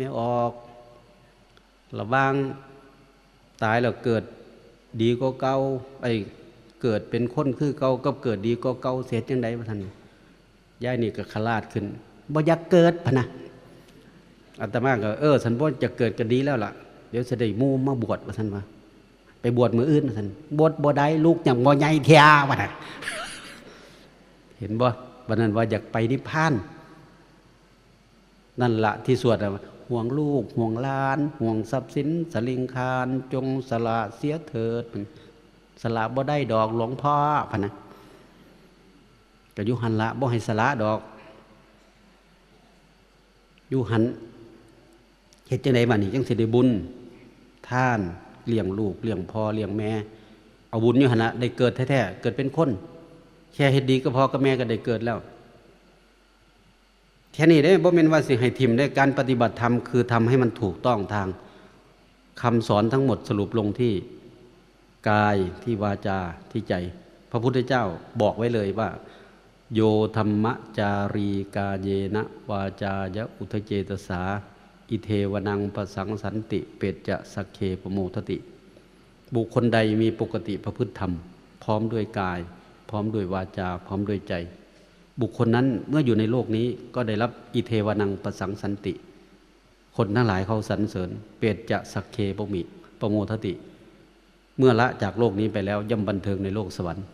ไม่ออกระหว่างตายแล้วเกิดดีก็เก่าไอ้เกิดเป็นคนคือเก่ากับเกิดดีก็เก่าเสียจังไดบ่ท่านยายนี่ก็ขลาดขึ้นบ่อยากเกิดพะนะอาตมาก็เออสันบ่จะเกิดก็ดีแล้วล่ะ เดี๋ยวจะได้หมู่มาบวชว่าท่านว่าไปบวชมืออื่นว่าท่านบวชบ่ได้ลูกยังบ่ใหญ่เทียวนะเห็นบ่วันนั้นว่าอยากไปนิพพาน นั่นละที่สวดอะ ห่วงลูก ห่วงลาน ห่วงทรัพย์สิน สลิงคาร จงสละเสียเถิดสละบ่ได้ดอกหลวงพ่อพนะก็ยุหันละบ่ให้สละดอกยุหันเฮ็ดจังไดบัดนี้จังสิได้บุญท่านเลี้ยงลูกเลี้ยงพ่อเลี้ยงแม่ เอาบุญอยู่หันละได้เกิดแท้ๆเกิดเป็นคน แค่เฮ็ดดีก็พอกับแม่ก็ได้เกิดแล้ว แค่นี้ได้บ่แม่นว่าสิให้ทิมได้การปฏิบัติธรรมคือทำให้มันถูกต้องทางคำสอนทั้งหมดสรุปลงที่กายที่วาจาที่ใจ พระพุทธเจ้าบอกไว้เลยว่า โยธรรมจารีกาเยนะวาจายะอุทเจตสา อิเทวนังประสังสันติ เปตจะสักเคปโมทติ บุคคลใดมีปกติประพฤติธรรม พร้อมด้วยกาย พร้อมด้วยวาจา พร้อมด้วยใจ บุคคลนั้นเมื่ออยู่ในโลกนี้ก็ได้รับอิเทวนังประสังสันติ คนทั้งหลายเขาสรรเสริญ เปรตจะสักเคปมิปโมทติ เมื่อละจากโลกนี้ไปแล้วย่อมบันเทิงในโลกสวรรค์